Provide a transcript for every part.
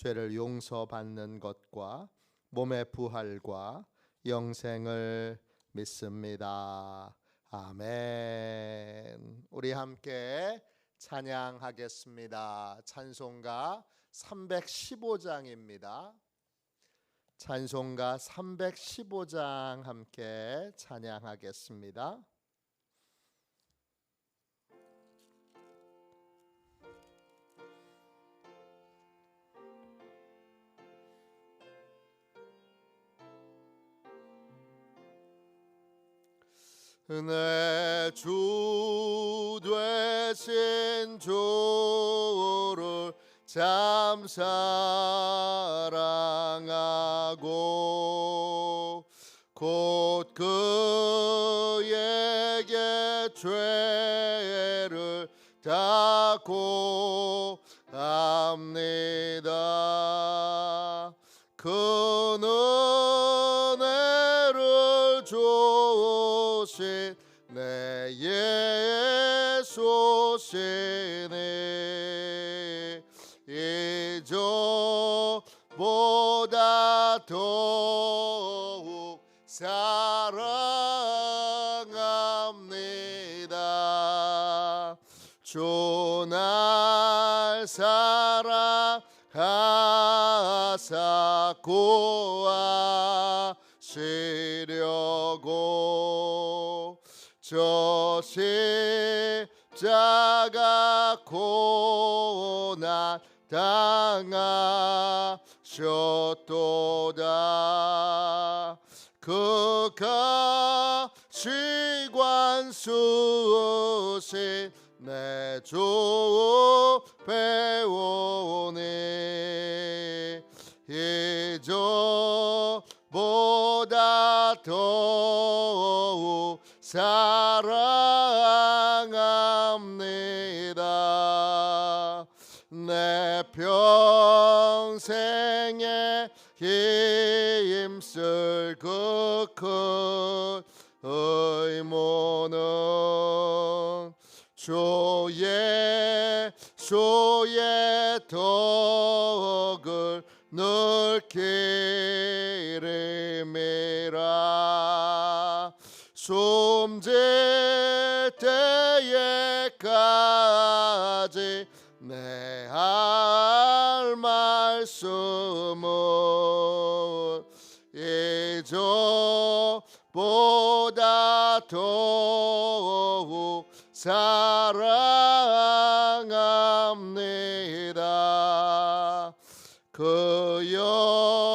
죄를 용서받는 것과 몸의 부활과 영생을 믿습니다. 아멘. 우리 함께 찬양하겠습니다. 찬송가 315장입니다. 찬송가 315장 함께 찬양하겠습니다. 내 주 되신 주를 참 사랑하고 곧 그에게 죄를 닦고 합니다. 그은 구하시려고. 저 십자가 고난 당하셨도다. 그 가 시관 수신 내주 배우니 이 더욱 사랑합니다. 내 평생에 힘쓸 그큰 의무는 주의 주의 덕을 늘기 름이라 숨질 때에까지 내 할 말씀은 이전보다 더욱 사랑합니다. 그영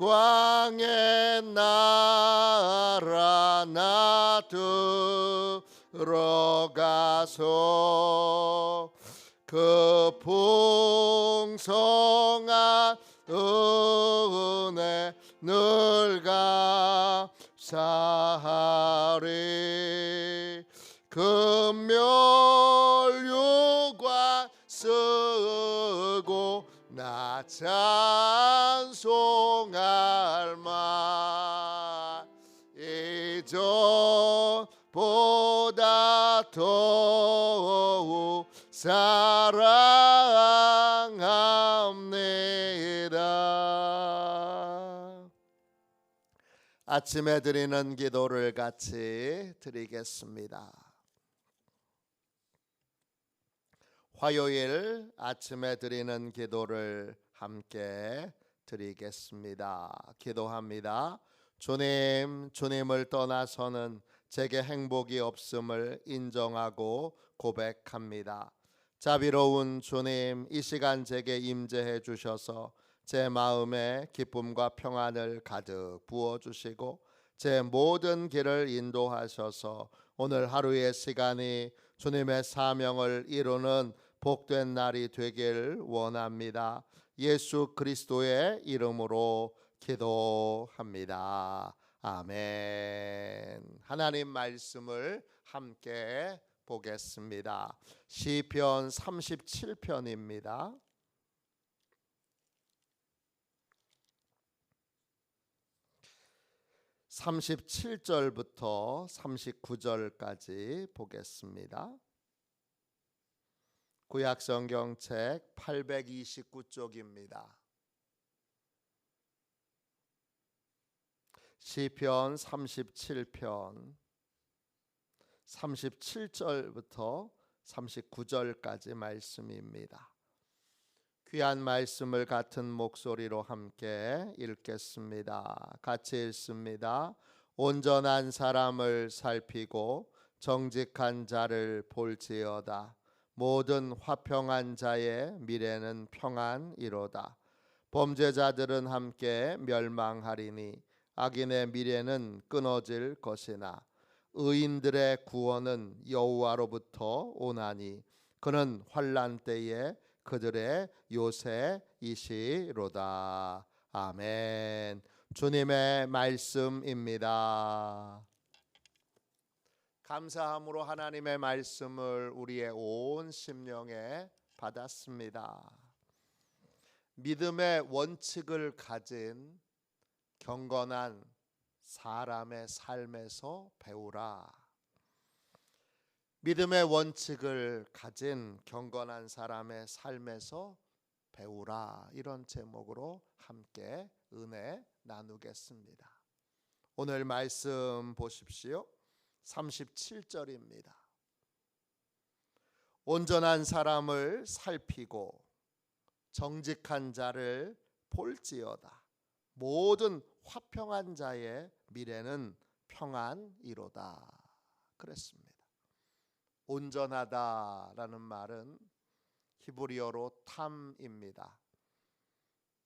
광의 나라 나 들어가서 그 풍성한 은혜 늘 감사하리. 금멸유관 쓰고 나찬 보다 더욱 사랑합니다. 아침에 드리는 기도를 같이 드리겠습니다. 화요일 아침에 드리는 기도를 함께 드리겠습니다. 기도합니다. 주님, 주님을 떠나서는 제게 행복이 없음을 인정하고 고백합니다. 자비로운 주님, 이 시간 제게 임재해 주셔서 제 마음에 기쁨과 평안을 가득 부어 주시고 제 모든 길을 인도하셔서 오늘 하루의 시간이 주님의 사명을 이루는 복된 날이 되길 원합니다. 예수 그리스도의 이름으로 기도합니다. 아멘. 하나님 말씀을 함께 보겠습니다. 시편 37편입니다. 37절부터 39절까지 보겠습니다. 구약 성경책 829쪽입니다. 시편 37편 37절부터 39절까지 말씀입니다. 귀한 말씀을 같은 목소리로 함께 읽겠습니다. 같이 읽습니다. 온전한 사람을 살피고 정직한 자를 볼지어다. 모든 화평한 자의 미래는 평안이로다. 범죄자들은 함께 멸망하리니 악인의 미래는 끊어질 것이나 의인들의 구원은 여호와로부터 오나니 그는 환란 때에 그들의 요새이시로다. 아멘. 주님의 말씀입니다. 감사함으로 하나님의 말씀을 우리의 온 심령에 받았습니다. 믿음의 원칙을 가진 경건한 사람의 삶에서 배우라. 믿음의 원칙을 가진 경건한 사람의 삶에서 배우라. 이런 제목으로 함께 은혜 나누겠습니다. 오늘 말씀 보십시오. 37절입니다. 온전한 사람을 살피고 정직한 자를 볼지어다. 모든 화평한 자의 미래는 평안이로다. 그랬습니다. 온전하다라는 말은 히브리어로 탐입니다.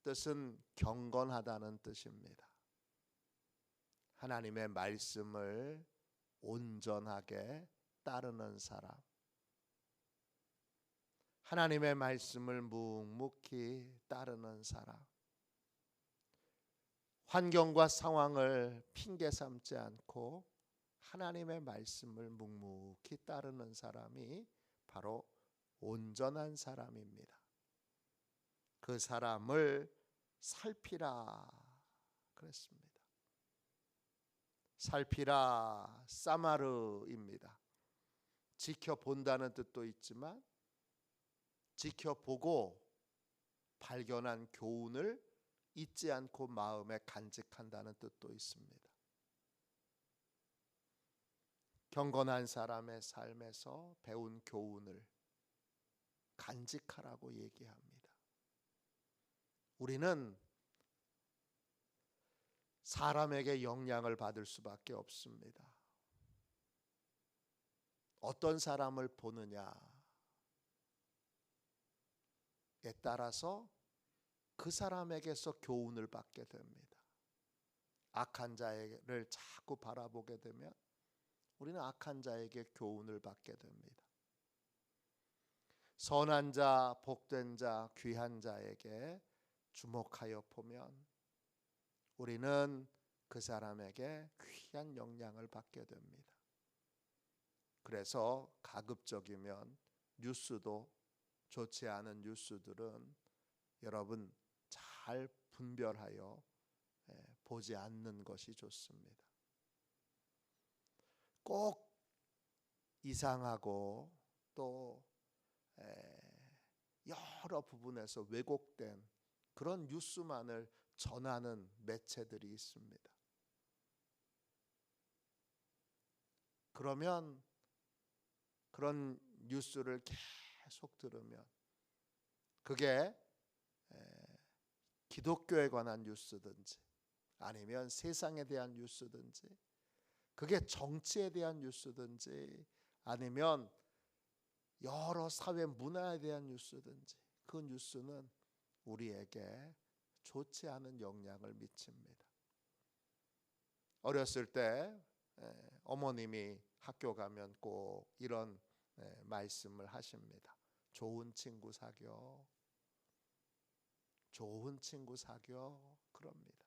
뜻은 경건하다는 뜻입니다. 하나님의 말씀을 온전하게 따르는 사람. 하나님의 말씀을 묵묵히 따르는 사람. 환경과 상황을 핑계 삼지 않고 하나님의 말씀을 묵묵히 따르는 사람이 바로 온전한 사람입니다. 그 사람을 살피라 그랬습니다. 살피라 사마르입니다. 지켜본다는 뜻도 있지만 지켜보고 발견한 교훈을 잊지 않고 마음에 간직한다는 뜻도 있습니다. 경건한 사람의 삶에서 배운 교훈을 간직하라고 얘기합니다. 우리는 사람에게 영향을 받을 수밖에 없습니다. 어떤 사람을 보느냐에 따라서 그 사람에게서 교훈을 받게 됩니다. 악한 자를 자꾸 바라보게 되면 우리는 악한 자에게 교훈을 받게 됩니다. 선한 자, 복된 자, 귀한 자에게 주목하여 보면 우리는 그 사람에게 귀한 영향을 받게 됩니다. 그래서 가급적이면 뉴스도 좋지 않은 뉴스들은 여러분 잘 분별하여 예, 보지 않는 것이 좋습니다. 꼭 이상하고 또 여러 부분에서 왜곡된 그런 뉴스만을 전하는 매체들이 있습니다. 그러면 그런 뉴스를 계속 들으면 그게 기독교에 관한 뉴스든지 아니면 세상에 대한 뉴스든지 그게 정치에 대한 뉴스든지 아니면 여러 사회 문화에 대한 뉴스든지 그 뉴스는 우리에게 좋지 않은 영향을 미칩니다. 어렸을 때 에, 어머님이 학교 가면 꼭 이런 에, 말씀을 하십니다. 좋은 친구 사겨. 좋은 친구 사겨. 그럽니다.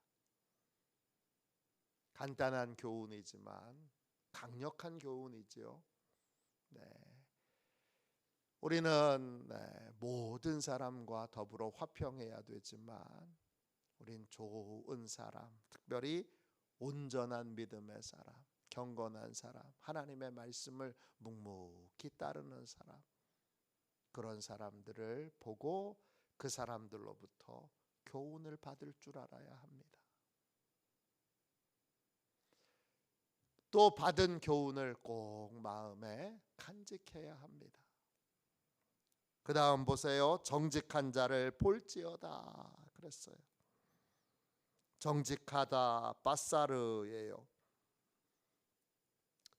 간단한 교훈이지만 강력한 교훈이지요. 네. 우리는 네, 모든 사람과 더불어 화평해야 되지만 우린 좋은 사람, 특별히 온전한 믿음의 사람, 경건한 사람, 하나님의 말씀을 묵묵히 따르는 사람, 그런 사람들을 보고 그 사람들로부터 교훈을 받을 줄 알아야 합니다. 또 받은 교훈을 꼭 마음에 간직해야 합니다. 그 다음 보세요. 정직한 자를 볼지어다 그랬어요. 정직하다 바사르예요.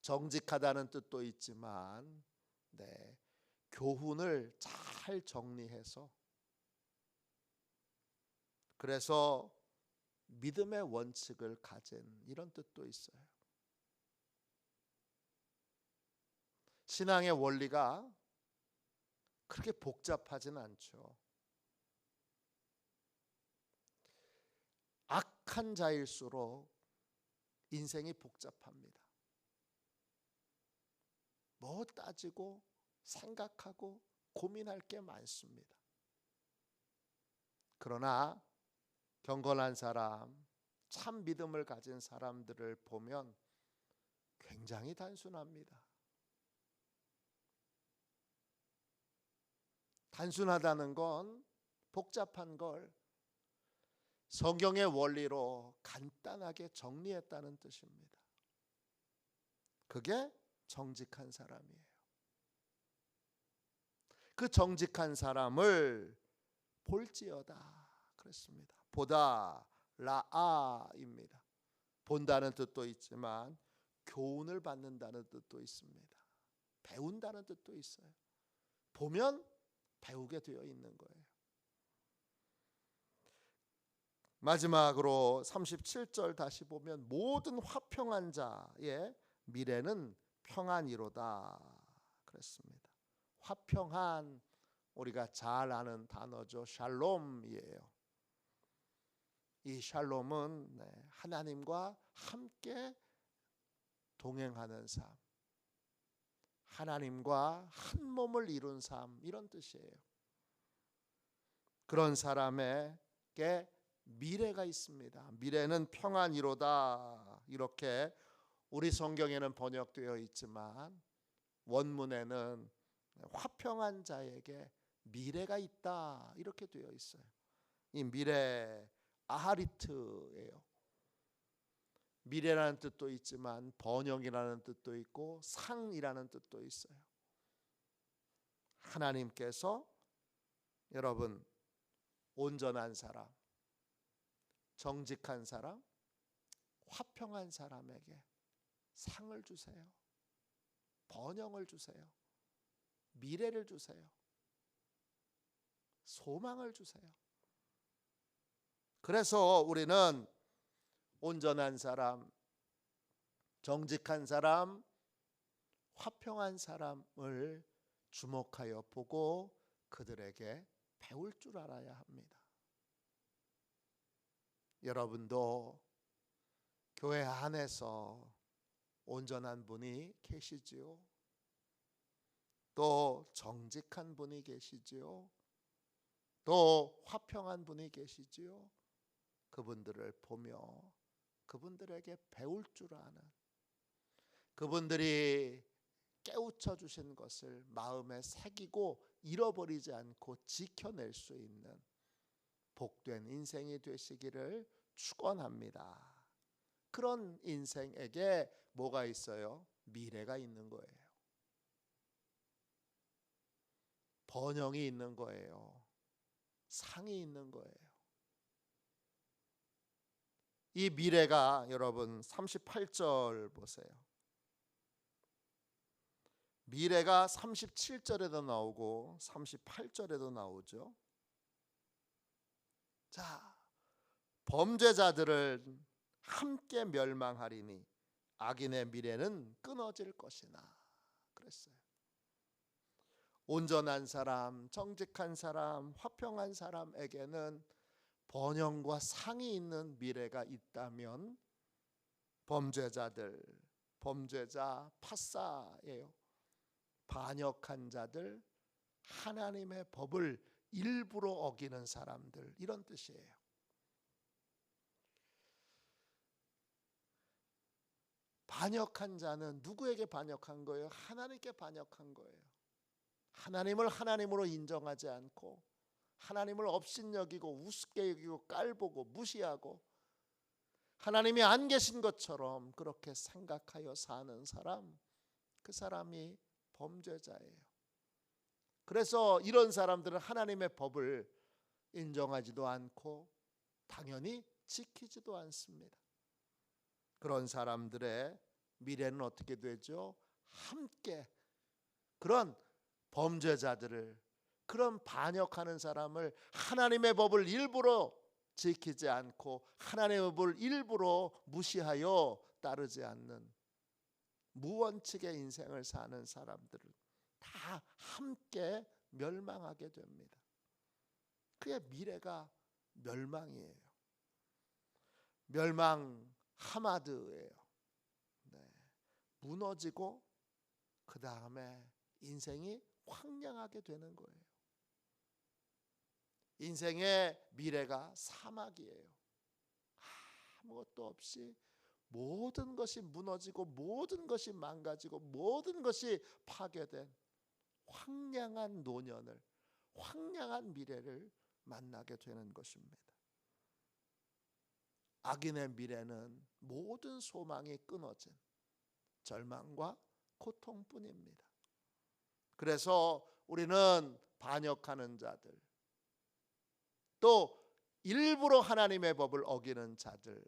정직하다는 뜻도 있지만 네, 교훈을 잘 정리해서 그래서 믿음의 원칙을 가진 이런 뜻도 있어요. 신앙의 원리가 그렇게 복잡하진 않죠. 악한 자일수록 인생이 복잡합니다. 뭐 따지고 생각하고 고민할 게 많습니다. 그러나 경건한 사람, 참 믿음을 가진 사람들을 보면 굉장히 단순합니다. 단순하다는 건 복잡한 걸 성경의 원리로 간단하게 정리했다는 뜻입니다. 그게 정직한 사람이에요. 그 정직한 사람을 볼지어다 그랬습니다. 보다 라아입니다. 본다는 뜻도 있지만 교훈을 받는다는 뜻도 있습니다. 배운다는 뜻도 있어요. 보면 배우게 되어 있는 거예요. 마지막으로 37절 다시 보면 모든 화평한 자의 미래는 평안이로다 그랬습니다. 화평한 우리가 잘 아는 단어죠. 샬롬이에요. 이 샬롬은 네, 하나님과 함께 동행하는 삶, 하나님과 한 몸을 이룬 삶 이런 뜻이에요. 그런 사람에게 미래가 있습니다. 미래는 평안이로다. 이렇게 우리 성경에는 번역되어 있지만 원문에는 화평한 자에게 미래가 있다. 이렇게 되어 있어요. 이 미래 아하리트예요. 미래라는 뜻도 있지만 번영이라는 뜻도 있고 상이라는 뜻도 있어요. 하나님께서 여러분 온전한 사람 정직한 사람, 화평한 사람에게 상을 주세요. 번영을 주세요. 미래를 주세요. 소망을 주세요. 그래서 우리는 온전한 사람, 정직한 사람, 화평한 사람을 주목하여 보고 그들에게 배울 줄 알아야 합니다. 여러분도 교회 안에서 온전한 분이 계시지요. 또 정직한 분이 계시지요. 또 화평한 분이 계시지요. 그분들을 보며 그분들에게 배울 줄 아는 그분들이 깨우쳐 주신 것을 마음에 새기고 잃어버리지 않고 지켜낼 수 있는 복된 인생이 되시기를 축원합니다. 그런 인생에게 뭐가 있어요? 미래가 있는 거예요. 번영이 있는 거예요. 상이 있는 거예요. 이 미래가 여러분 38절 보세요. 미래가 37절에도 나오고 38절에도 나오죠. 자, 범죄자들을 함께 멸망하리니 악인의 미래는 끊어질 것이나 그랬어요. 온전한 사람, 정직한 사람, 화평한 사람에게는 번영과 상이 있는 미래가 있다면 범죄자들, 범죄자 파사예요. 반역한 자들, 하나님의 법을 일부러 어기는 사람들 이런 뜻이에요. 반역한 자는 누구에게 반역한 거예요? 하나님께 반역한 거예요. 하나님을 하나님으로 인정하지 않고 하나님을 업신여기고 우습게 여기고 깔보고 무시하고 하나님이 안 계신 것처럼 그렇게 생각하여 사는 사람 그 사람이 범죄자예요. 그래서 이런 사람들은 하나님의 법을 인정하지도 않고 당연히 지키지도 않습니다. 그런 사람들의 미래는 어떻게 되죠? 함께 그런 범죄자들을 그런 반역하는 사람을 하나님의 법을 일부러 지키지 않고 하나님의 법을 일부러 무시하여 따르지 않는 무원칙의 인생을 사는 사람들을 다 함께 멸망하게 됩니다. 그의 미래가 멸망이에요. 멸망 하마드예요. 네. 무너지고 그 다음에 인생이 황량하게 되는 거예요. 인생의 미래가 사막이에요. 아무것도 없이 모든 것이 무너지고 모든 것이 망가지고 모든 것이 파괴된 황량한 노년을 황량한 미래를 만나게 되는 것입니다. 악인의 미래는 모든 소망이 끊어진 절망과 고통뿐입니다. 그래서 우리는 반역하는 자들 또 일부러 하나님의 법을 어기는 자들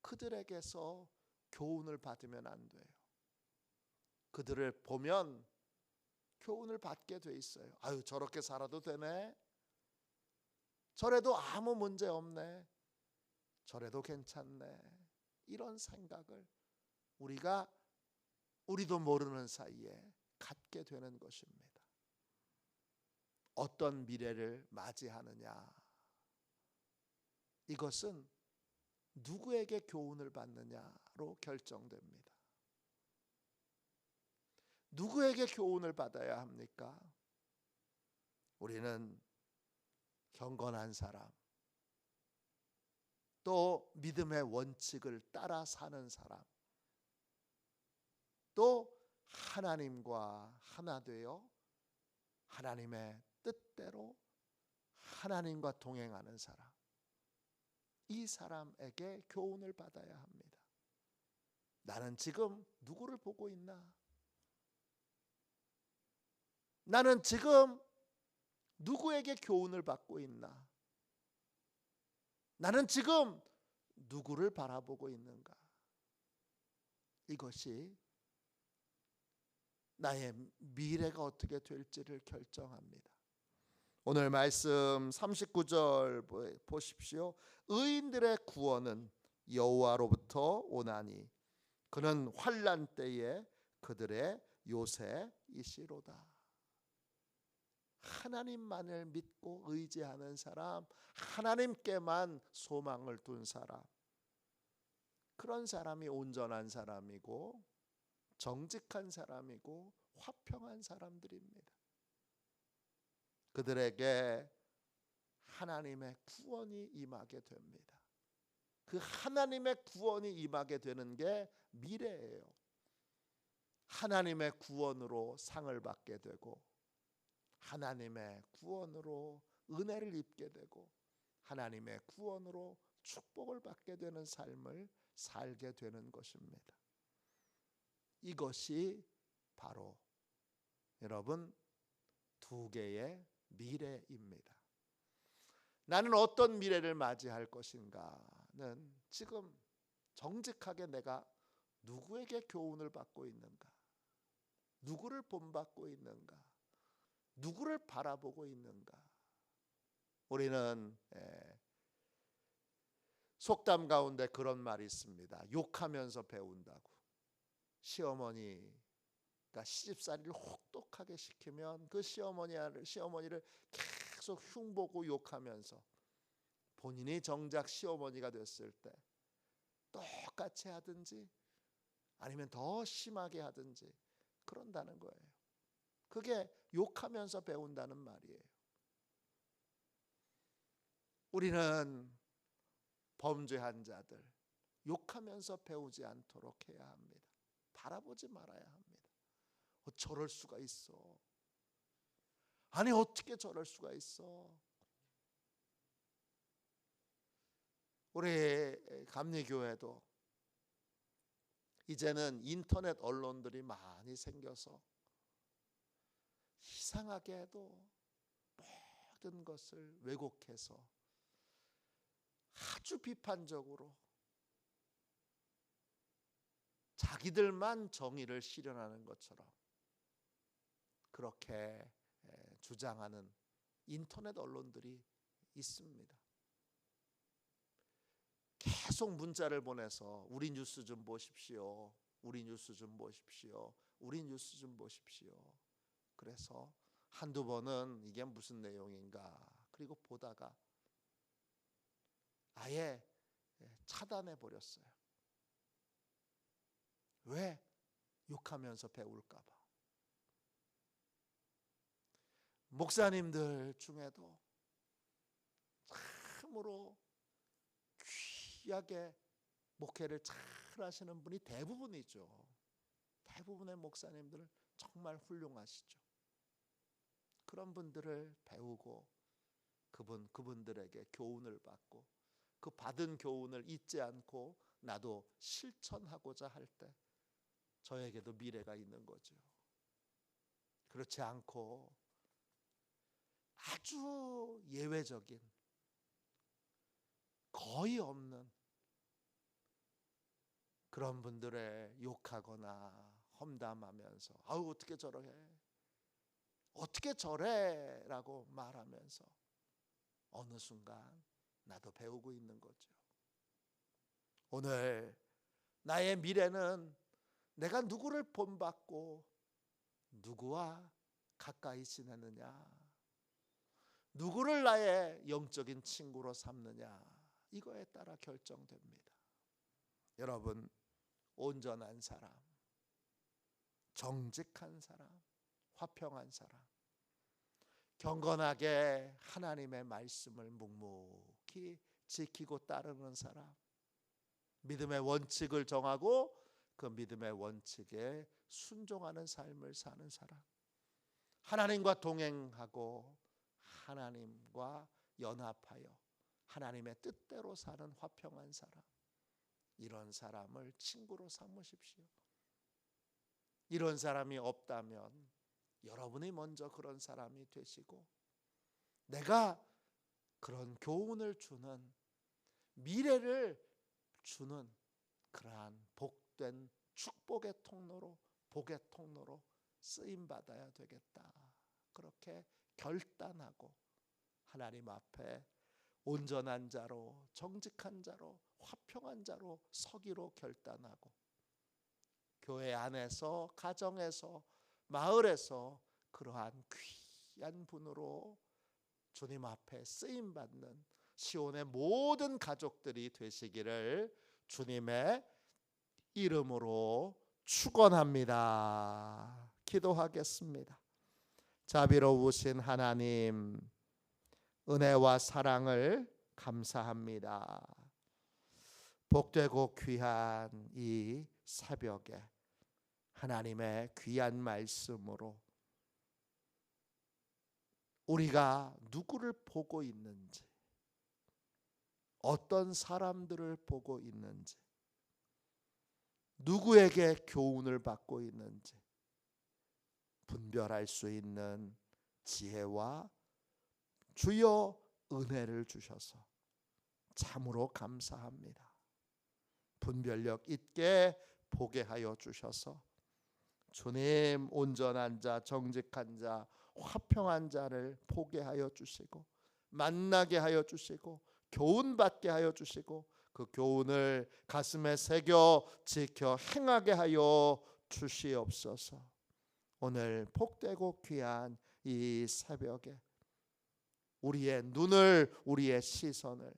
그들에게서 교훈을 받으면 안 돼요. 그들을 보면 교훈을 받게 돼 있어요. 아유 저렇게 살아도 되네. 저래도 아무 문제 없네. 저래도 괜찮네. 이런 생각을 우리가 우리도 모르는 사이에 갖게 되는 것입니다. 어떤 미래를 맞이하느냐. 이것은 누구에게 교훈을 받느냐로 결정됩니다. 누구에게 교훈을 받아야 합니까? 우리는 경건한 사람, 또 믿음의 원칙을 따라 사는 사람, 또 하나님과 하나 되어 하나님의 뜻대로 하나님과 동행하는 사람, 이 사람에게 교훈을 받아야 합니다. 나는 지금 누구를 보고 있나? 나는 지금 누구에게 교훈을 받고 있나? 나는 지금 누구를 바라보고 있는가? 이것이 나의 미래가 어떻게 될지를 결정합니다. 오늘 말씀 39절 보십시오. 의인들의 구원은 여호와로부터 오나니 그는 환란 때에 그들의 요새이시로다. 하나님만을 믿고 의지하는 사람, 하나님께만 소망을 둔 사람. 그런 사람이 온전한 사람이고 정직한 사람이고 화평한 사람들입니다. 그들에게 하나님의 구원이 임하게 됩니다. 그 하나님의 구원이 임하게 되는 게 미래예요. 하나님의 구원으로 상을 받게 되고 하나님의 구원으로 은혜를 입게 되고 하나님의 구원으로 축복을 받게 되는 삶을 살게 되는 것입니다. 이것이 바로 여러분 두 개의 미래입니다. 나는 어떤 미래를 맞이할 것인가는 지금 정직하게 내가 누구에게 교훈을 받고 있는가? 누구를 본받고 있는가? 누구를 바라보고 있는가? 우리는 예, 속담 가운데 그런 말이 있습니다. 욕하면서 배운다고. 시어머니 가 시집살이를 혹독하게 시키면 그 시어머니를 시어머니를 계속 흉보고 욕하면서 본인이 정작 시어머니가 됐을 때 똑같이 하든지 아니면 더 심하게 하든지 그런다는 거예요. 그게 욕하면서 배운다는 말이에요. 우리는 범죄한 자들 욕하면서 배우지 않도록 해야 합니다. 바라보지 말아야 합니다. 어, 저럴 수가 있어. 아니 어떻게 저럴 수가 있어? 우리 감리교회도 이제는 인터넷 언론들이 많이 생겨서 이상하게도 모든 것을 왜곡해서 아주 비판적으로 자기들만 정의를 실현하는 것처럼 그렇게 주장하는 인터넷 언론들이 있습니다. 계속 문자를 보내서 우리 뉴스 좀 보십시오. 우리 뉴스 좀 보십시오. 우리 뉴스 좀 보십시오. 그래서 한두 번은 이게 무슨 내용인가 그리고 보다가 아예 차단해 버렸어요. 왜? 욕하면서 배울까 봐. 목사님들 중에도 참으로 귀하게 목회를 잘 하시는 분이 대부분이죠. 대부분의 목사님들은 정말 훌륭하시죠. 그런 분들을 배우고 그분 그분들에게 교훈을 받고 그 받은 교훈을 잊지 않고 나도 실천하고자 할 때 저에게도 미래가 있는 거죠. 그렇지 않고 아주 예외적인 거의 없는 그런 분들의 욕하거나 험담하면서 아우 어떻게 저러해 어떻게 저래라고 말하면서 어느 순간 나도 배우고 있는 거죠. 오늘 나의 미래는 내가 누구를 본받고 누구와 가까이 지내느냐 누구를 나의 영적인 친구로 삼느냐 이거에 따라 결정됩니다. 여러분 온전한 사람, 정직한 사람, 화평한 사람, 경건하게 하나님의 말씀을 묵묵히 지키고 따르는 사람, 믿음의 원칙을 정하고 그 믿음의 원칙에 순종하는 삶을 사는 사람, 하나님과 동행하고 하나님과 연합하여 하나님의 뜻대로 사는 화평한 사람, 이런 사람을 친구로 삼으십시오. 이런 사람이 없다면 여러분이 먼저 그런 사람이 되시고 내가 그런 교훈을 주는 미래를 주는 그러한 복된 축복의 통로로 복의 통로로 쓰임 받아야 되겠다. 그렇게 결단하고 하나님 앞에 온전한 자로 정직한 자로 화평한 자로 서기로 결단하고 교회 안에서 가정에서 마을에서 그러한 귀한 분으로 주님 앞에 쓰임 받는 시온의 모든 가족들이 되시기를 주님의 이름으로 축원합니다. 기도하겠습니다. 자비로우신 하나님 은혜와 사랑을 감사합니다. 복되고 귀한 이 새벽에 하나님의 귀한 말씀으로 우리가 누구를 보고 있는지 어떤 사람들을 보고 있는지 누구에게 교훈을 받고 있는지 분별할 수 있는 지혜와 주여 은혜를 주셔서 참으로 감사합니다. 분별력 있게 보게 하여 주셔서 주님 온전한 자, 정직한 자, 화평한 자를 보게 하여 주시고 만나게 하여 주시고 교훈 받게 하여 주시고 그 교훈을 가슴에 새겨 지켜 행하게 하여 주시옵소서. 오늘 복되고 귀한 이 새벽에 우리의 눈을 우리의 시선을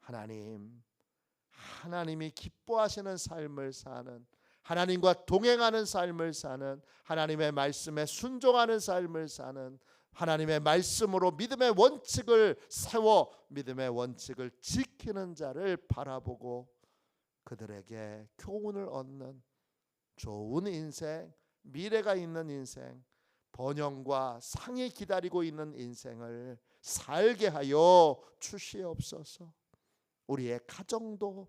하나님 하나님이 기뻐하시는 삶을 사는 하나님과 동행하는 삶을 사는 하나님의 말씀에 순종하는 삶을 사는 하나님의 말씀으로 믿음의 원칙을 세워 믿음의 원칙을 지키는 자를 바라보고 그들에게 교훈을 얻는 좋은 인생, 미래가 있는 인생, 번영과 상이 기다리고 있는 인생을 살게 하여 주시옵소서. 우리의 가정도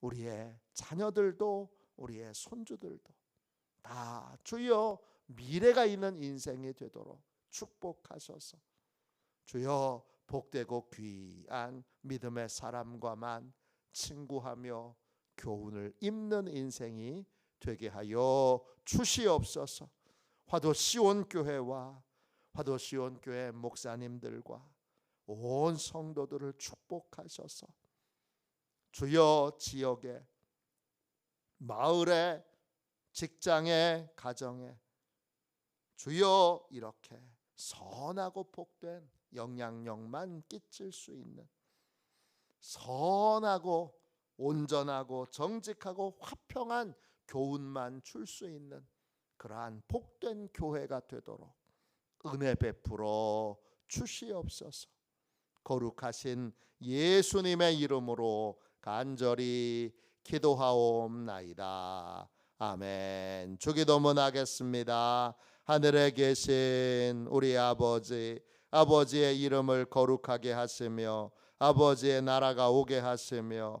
우리의 자녀들도 우리의 손주들도 다 주여 미래가 있는 인생이 되도록 축복하소서. 주여 복되고 귀한 믿음의 사람과만 친구하며 교훈을 입는 인생이 되게 하여 주시옵소서. 화도 시온 교회와 화도 시온 교회 목사님들과 온 성도들을 축복하셔서 주여 지역에 마을에 직장에 가정에 주여 이렇게 선하고 복된 영향력만 끼칠 수 있는 선하고 온전하고 정직하고 화평한 교훈만 줄 수 있는 그러한 복된 교회가 되도록 은혜 베풀어 주시옵소서. 거룩하신 예수님의 이름으로 간절히 기도하옵나이다. 아멘. 주기도문 하겠습니다. 하늘에 계신 우리 아버지, 아버지의 이름을 거룩하게 하시며 아버지의 나라가 오게 하시며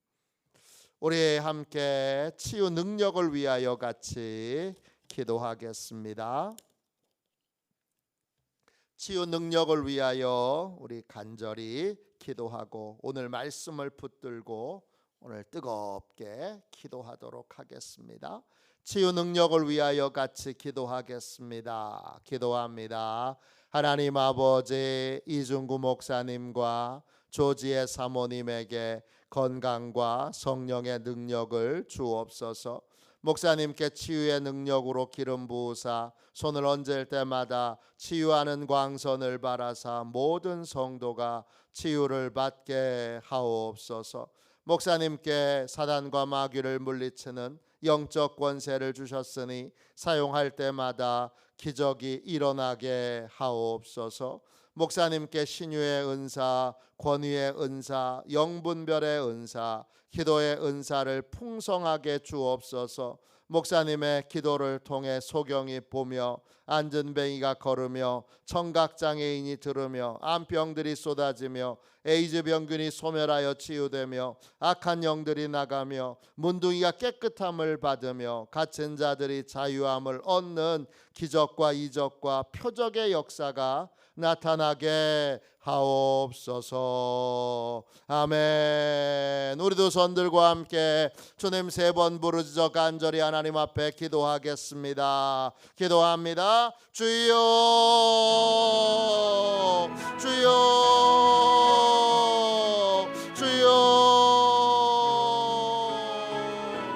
우리 함께 치유 능력을 위하여 같이 기도하겠습니다. 치유 능력을 위하여 우리 간절히 기도하고 오늘 말씀을 붙들고 오늘 뜨겁게 기도하도록 하겠습니다. 치유 능력을 위하여 같이 기도하겠습니다. 기도합니다. 하나님 아버지 이중구 목사님과 조지의 사모님에게 건강과 성령의 능력을 주옵소서. 목사님께 치유의 능력으로 기름 부으사 손을 얹을 때마다 치유하는 광선을 바라사 모든 성도가 치유를 받게 하옵소서. 목사님께 사단과 마귀를 물리치는 영적 권세를 주셨으니 사용할 때마다 기적이 일어나게 하옵소서. 목사님께 신유의 은사, 권위의 은사, 영분별의 은사, 기도의 은사를 풍성하게 주옵소서. 목사님의 기도를 통해 소경이 보며 안전뱅이가 걸으며 청각장애인이 들으며 암병들이 쏟아지며 에이즈 병균이 소멸하여 치유되며 악한 영들이 나가며 문둥이가 깨끗함을 받으며 갇힌 자들이 자유함을 얻는 기적과 이적과 표적의 역사가 나타나게 하옵소서. 아멘. 우리도 선들과 함께 주님 세 번 부르짖어 간절히 하나님 앞에 기도하겠습니다. 기도합니다. 주여, 주여.